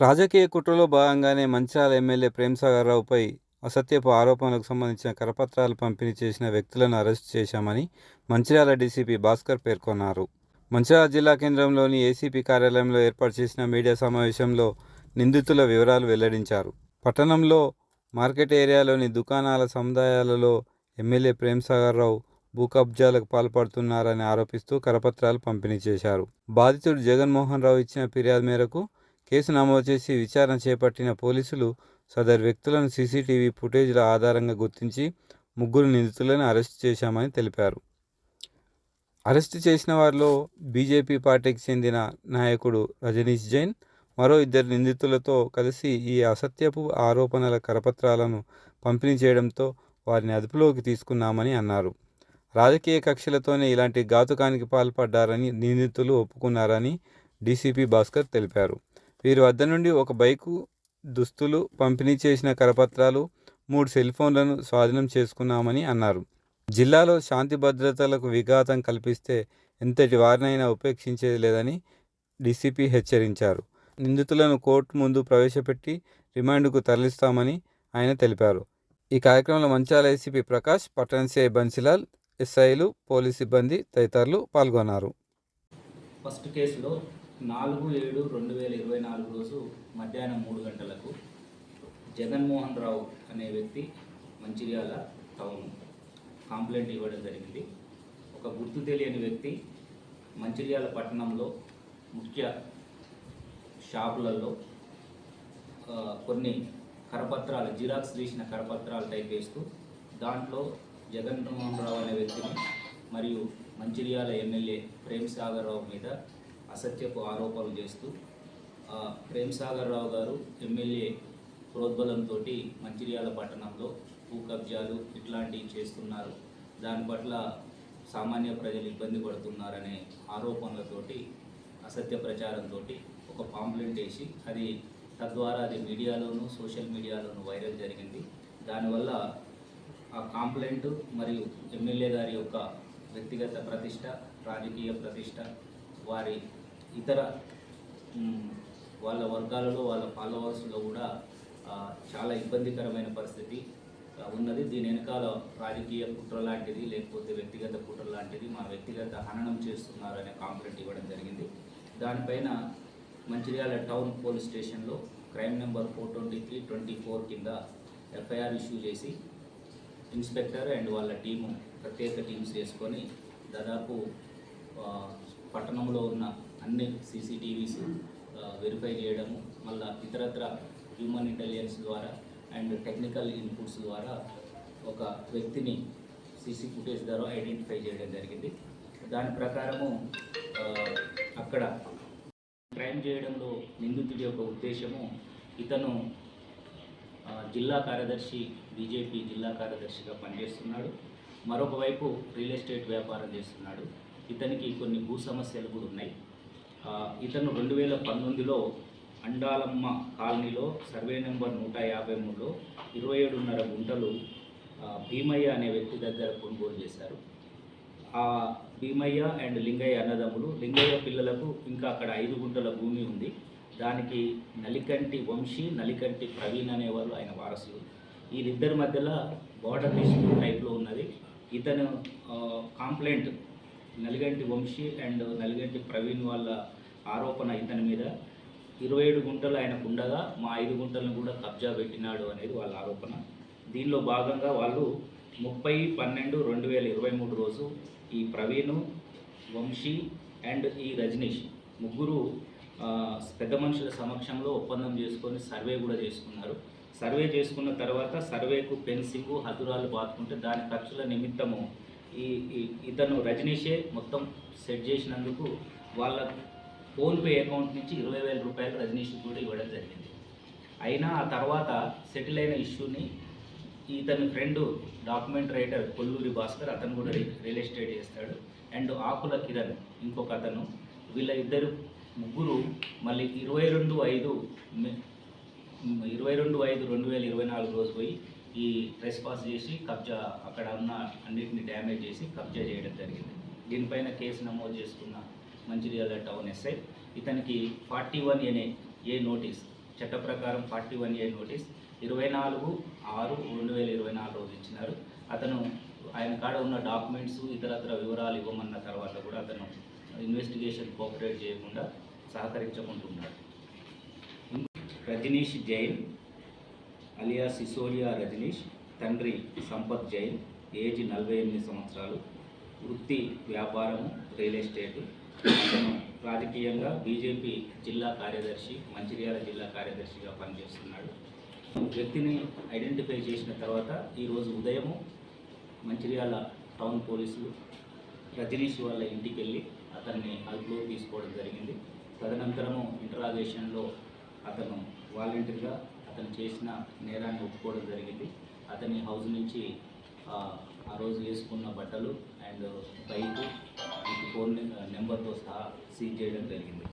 రాజకీయ కుట్రలో భాగంగానే మంచిర్యాల ఎమ్మెల్యే ప్రేమ్సాగర్ రావుపై అసత్యపు ఆరోపణలకు సంబంధించిన కరపత్రాలు పంపిణీ చేసిన వ్యక్తులను అరెస్టు చేశామని మంచిర్యాల డీసీపీ భాస్కర్ పేర్కొన్నారు. మంచిర్యాల జిల్లా కేంద్రంలోని ఏసీపీ కార్యాలయంలో ఏర్పాటు చేసిన మీడియా సమావేశంలో నిందితుల వివరాలు వెల్లడించారు. పట్టణంలో మార్కెట్ ఏరియాలోని దుకాణాల సముదాయాలలో ఎమ్మెల్యే ప్రేమ్సాగర్ రావు భూ కబ్జాలకు పాల్పడుతున్నారని ఆరోపిస్తూ కరపత్రాలు పంపిణీ చేశారు. బాధితుడు జగన్మోహన్ రావు ఇచ్చిన ఫిర్యాదు మేరకు కేసు నమోదు చేసి విచారణ చేపట్టిన పోలీసులు సదరు వ్యక్తులను సీసీటీవీ ఫుటేజ్ల ఆధారంగా గుర్తించి ముగ్గురు నిందితులను అరెస్ట్ చేశామని తెలిపారు. అరెస్టు చేసిన వారిలో బీజేపీ పార్టీకి చెందిన నాయకుడు రజనీష్ జైన్ మరో ఇద్దరు నిందితులతో కలిసి ఈ అసత్యపు ఆరోపణల కరపత్రాలను పంపిణీ చేయడంతో వారిని అదుపులోకి తీసుకున్నామని అన్నారు. రాజకీయ కక్షలతోనే ఇలాంటి ఘాతుకానికి పాల్పడ్డారని నిందితులు ఒప్పుకున్నారని డీసీపీ భాస్కర్ తెలిపారు. వీరి వద్ద నుండి ఒక బైకు దుస్తులు పంపిణీ చేసిన కరపత్రాలు మూడు సెల్ ఫోన్లను స్వాధీనం చేసుకున్నామని అన్నారు. జిల్లాలో శాంతి భద్రతలకు విఘాతం కల్పిస్తే ఎంతటి వారినైనా ఉపేక్షించేది లేదని డీసీపీ హెచ్చరించారు. నిందితులను కోర్టు ముందు ప్రవేశపెట్టి రిమాండ్కు తరలిస్తామని ఆయన తెలిపారు. ఈ కార్యక్రమంలో మంచాల ఏసీపీ ప్రకాష్ పట్టణ సిఐ బన్సిలాల్ ఎస్ఐలు పోలీస్ సిబ్బంది తదితరులు పాల్గొన్నారు. ఫస్ట్ కేసులో నాలుగు ఏడు రెండు వేల ఇరవై నాలుగు రోజు మధ్యాహ్నం మూడు గంటలకు జగన్మోహన్ రావు అనే వ్యక్తి మంచిర్యాల టౌన్ కంప్లైంట్ ఇవ్వడం జరిగింది. ఒక గుర్తు తెలియని వ్యక్తి మంచిర్యాల పట్టణంలో ముఖ్య షాపులలో కొన్ని కరపత్రాలు జిరాక్స్ తీసిన కరపత్రాలు టైప్ వేస్తూ దాంట్లో జగన్మోహన్ రావు అనే వ్యక్తిని మరియు మంచిర్యాల ఎమ్మెల్యే ప్రేమ్ సాగర్ రావు మీద అసత్యపు ఆరోపణలు చేస్తూ ప్రేమ్సాగర్ ప్రేమ్ సాగర్ రావు గారు ఎమ్మెల్యే ప్రోద్బలంతో మంచిర్యాల పట్టణంలో భూ కబ్జాలు ఇట్లాంటివి చేస్తున్నారు. దాని పట్ల సామాన్య ప్రజలు ఇబ్బంది పడుతున్నారనే ఆరోపణలతోటి అసత్య ప్రచారంతో ఒక పాంప్లెంట్ వేసి అది తద్వారా అది మీడియాలోనూ సోషల్ మీడియాలోనూ వైరల్ జరిగింది. దానివల్ల ఆ కాంప్లైంట్ మరియు ఎమ్మెల్యే గారి యొక్క వ్యక్తిగత ప్రతిష్ట రాజకీయ ప్రతిష్ట వారి ఇతర వాళ్ళ వర్గాలలో వాళ్ళ ఫాలోవర్స్లో కూడా చాలా ఇబ్బందికరమైన పరిస్థితి ఉన్నది. దీని వెనకాల రాజకీయ కుట్ర లాంటిది లేకపోతే వ్యక్తిగత కుట్ర లాంటిది మా వ్యక్తిగత హననం చేస్తున్నారు అనే కాంప్లైంట్ ఇవ్వడం జరిగింది. దానిపైన మంచిర్యాల టౌన్ పోలీస్ స్టేషన్లో crime number four twenty three twenty four కింద ఎఫ్ఐఆర్ ఇష్యూ చేసి ఇన్స్పెక్టర్ అండ్ వాళ్ళ టీము ప్రత్యేక టీమ్స్ వేసుకొని దాదాపు పట్టణంలో ఉన్న అన్ని సీసీటీవీస్ వెరిఫై చేయడము మళ్ళీ ఇతరత్ర హ్యూమన్ ఇంటెలిజెన్స్ ద్వారా అండ్ టెక్నికల్ ఇన్పుట్స్ ద్వారా ఒక వ్యక్తిని సీసీ ఫుటేజ్ ద్వారా ఐడెంటిఫై చేయడం జరిగింది. దాని ప్రకారము అక్కడ క్రైమ్ చేయడంలో నిందితుడి యొక్క ఉద్దేశము ఇతను జిల్లా కార్యదర్శి బీజేపీ జిల్లా కార్యదర్శిగా పనిచేస్తున్నాడు. మరొక వైపు రియల్ ఎస్టేట్ వ్యాపారం చేస్తున్నాడు. ఇతనికి కొన్ని భూ సమస్యలు కూడా ఉన్నాయి. ఇతను రెండు వేల పంతొమ్మిదిలో అండాలమ్మ కాలనీలో సర్వే నెంబర్ నూట యాభై మూడులో ఇరవై ఏడున్నర గుంటలు భీమయ్య అనే వ్యక్తి దగ్గర కొనుగోలు చేశారు. ఆ భీమయ్య అండ్ లింగయ్య అన్నదమ్ములు లింగయ్య పిల్లలకు ఇంకా అక్కడ ఐదు గుంటల భూమి ఉంది. దానికి నలికంటి వంశీ నలికంటి ప్రవీణ్ అనేవారు ఆయన వారసులు. వీళ్ళిద్దరి మధ్యలో బార్డర్ డిస్ప్యూట్ టైప్లో ఉన్నది. ఇతను కాంప్లైంట్ నలిగంటి వంశీ అండ్ నలిగంటి ప్రవీణ్ వాళ్ళ ఆరోపణ ఇతని మీద ఇరవై ఏడు గుంటలు ఆయనకు ఉండగా మా ఐదు గుంటలను కూడా కబ్జా పెట్టినాడు అనేది వాళ్ళ ఆరోపణ. దీనిలో భాగంగా వాళ్ళు ముప్పై పన్నెండు రెండు వేల ఇరవై మూడు రోజు ఈ ప్రవీణ్ వంశీ అండ్ ఈ రజనీష్ ముగ్గురు పెద్ద మనుషుల సమక్షంలో ఒప్పందం చేసుకొని సర్వే కూడా చేసుకున్నారు. సర్వే చేసుకున్న తర్వాత సర్వేకు పెన్సింగ్ హజురాలు బాదుకుంటే దాని ఖర్చుల నిమిత్తము ఈ ఇతను రజనీషే మొత్తం సెట్ చేసినందుకు వాళ్ళ ఫోన్పే అకౌంట్ నుంచి ఇరవై వేల రూపాయలు రజనీష్ కూడా ఇవ్వడం జరిగింది. అయినా ఆ తర్వాత సెటిల్ అయిన ఇష్యూని ఇతని friend document writer Kolluri Bhaskar అతను కూడా రియల్ ఎస్టేట్ చేస్తాడు. అండ్ ఆకుల కిరణ్ ఇంకొక అతను వీళ్ళ ఇద్దరు ముగ్గురు మళ్ళీ ఇరవై రెండు ఐదు ఇరవై రెండు ఐదు రెండు వేల ఇరవై నాలుగు రోజు పోయి ఈ ట్రెస్ పాస్ చేసి కబ్జా అక్కడ ఉన్న అన్నిటిని డ్యామేజ్ చేసి కబ్జా చేయడం జరిగింది. దీనిపైన కేసు నమోదు చేసుకున్న మంచిర్యాల టౌన్ ఎస్ఐ ఇతనికి ఫార్టీ వన్ ఎనే ఏ నోటీస్ చట్ట ప్రకారం ఫార్టీ వన్ ఏ నోటీస్ ఇరవై నాలుగు ఆరు రెండు వేల ఇరవై నాలుగు రోజు ఇచ్చినారు. అతను ఆయన కాడ ఉన్న డాక్యుమెంట్స్ ఇతరత్ర వివరాలు ఇవ్వమన్న తర్వాత కూడా అతను ఇన్వెస్టిగేషన్ కోఆపరేట్ చేయకుండా సహకరించకుంటున్నాడు. రజనీష్ జైన్ అలియా సిసోడియా రజనీష్ తండ్రి సంపత్ జైన్ ఏజ్ నలభై ఎనిమిది సంవత్సరాలు వృత్తి వ్యాపారము రియల్ ఎస్టేట్. అతను రాజకీయంగా బీజేపీ జిల్లా కార్యదర్శి మంచిర్యాల జిల్లా కార్యదర్శిగా పనిచేస్తున్నాడు. వ్యక్తిని ఐడెంటిఫై చేసిన తర్వాత ఈరోజు ఉదయము మంచిర్యాల టౌన్ పోలీసులు రజనీష్ వాళ్ళ ఇంటికి వెళ్ళి అతన్ని అదుపులో తీసుకోవడం జరిగింది. తదనంతరము ఇంటరాగేషన్లో అతను వాలంటీర్గా అతను చేసిన నేరాన్ని ఒప్పుకోవడం జరిగింది. అతని హౌస్ నుంచి ఆ, రోజు వేసుకున్న బట్టలు అండ్ బైక్ ఫోన్ నెంబర్తో సహా సీజ్ చేయడం జరిగింది.